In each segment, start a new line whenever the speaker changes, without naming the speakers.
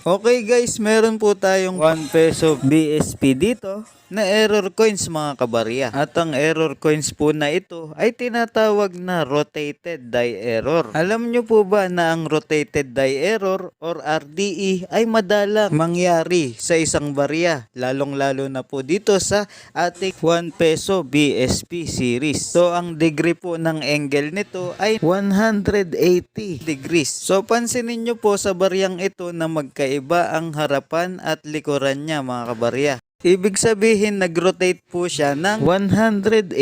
Okay guys, meron po tayong 1 peso BSP dito na error coins mga kabarya. At ang error coins po na ito ay tinatawag na rotated die error. Alam nyo po ba na ang rotated die error or RDE ay madalang mangyari sa isang barya. Lalong lalo na po dito sa ating 1 peso BSP series. So ang degree po ng angle nito ay 180 degrees. So pansinin nyo po sa baryang ito na magkaiba ang harapan at likuran niya mga kabarya. Ibig sabihin, nag-rotate po siya ng 180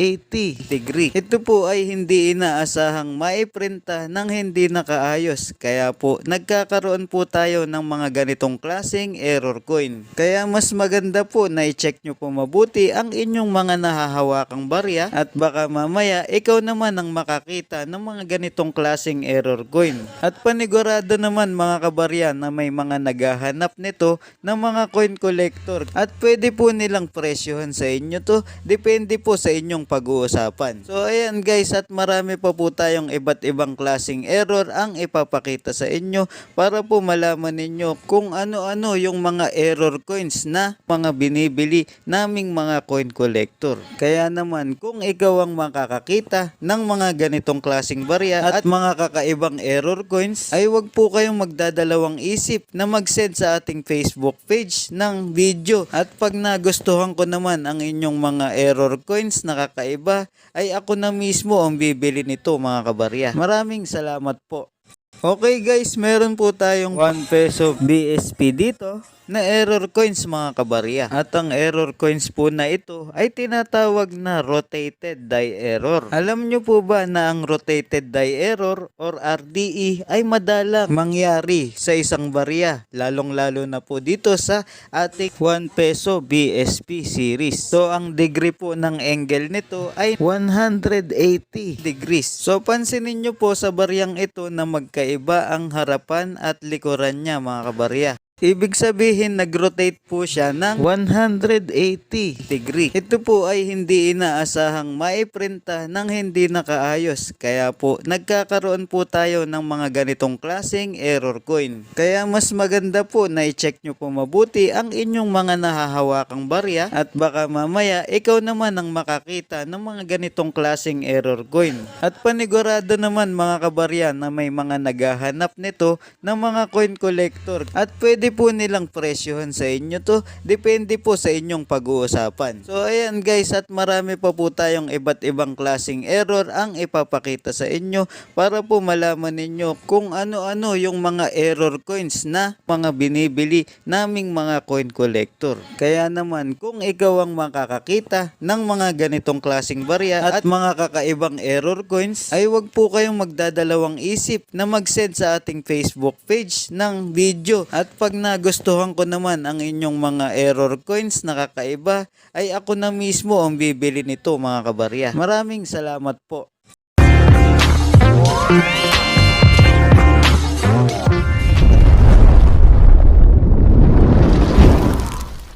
degree. Ito po ay hindi inaasahang maiprinta ng hindi nakaayos. Kaya po, nagkakaroon po tayo ng mga ganitong klaseng error coin. Kaya mas maganda po na i-check nyo po mabuti ang inyong mga nahahawakang barya at baka mamaya ikaw naman ang makakita ng mga ganitong klaseng error coin. At panigurado naman mga kabarya na may mga naghahanap nito ng mga coin collector at pwede po nilang presyohan sa inyo to depende po sa inyong pag-uusapan. So ayan guys at marami pa po tayong iba't ibang klaseng error ang ipapakita sa inyo para po malaman ninyo kung ano-ano yung mga error coins na mga binibili naming mga coin collector. Kaya naman kung ikaw ang makakakita ng mga ganitong klaseng barya at mga kakaibang error coins ay wag po kayong magdadalawang isip na mag-send sa ating Facebook page ng video at pag nagustuhan ko naman ang inyong mga error coins na kakaiba ay ako na mismo ang bibili nito mga kabarya. Maraming salamat po. Okay guys, meron po tayong 1 peso BSP dito na error coins mga kabarya. At ang error coins po na ito ay tinatawag na rotated die error. Alam nyo po ba na ang rotated die error or RDE ay madalang mangyari sa isang barya. Lalong lalo na po dito sa ating 1 peso BSP series. So ang degree po ng angle nito ay 180 degrees. So pansinin nyo po sa baryang ito na magkaiba ang harapan at likuran niya mga kabarya. Ibig sabihin, nag-rotate po siya ng 180 degree. Ito po ay hindi inaasahang maiprinta ng hindi nakaayos. Kaya po, nagkakaroon po tayo ng mga ganitong klaseng error coin. Kaya mas maganda po na i-check nyo po mabuti ang inyong mga nahahawakang barya at baka mamaya ikaw naman ang makakita ng mga ganitong klaseng error coin. At panigurado naman mga kabarya na may mga naghahanap nito ng mga coin collector at pwede po nilang presyohan sa inyo to depende po sa inyong pag-uusapan. So ayan guys at marami pa po tayong iba't ibang klaseng error ang ipapakita sa inyo para po malaman ninyo kung ano-ano yung mga error coins na mga binibili naming mga coin collector. Kaya naman kung ikaw ang makakakita ng mga ganitong klaseng barya at mga kakaibang error coins ay wag po kayong magdadalawang isip na mag-send sa ating Facebook page ng video at pag nagustuhan ko naman ang inyong mga error coins na kakaiba, ay ako na mismo ang bibili nito mga kabarya. Maraming salamat po.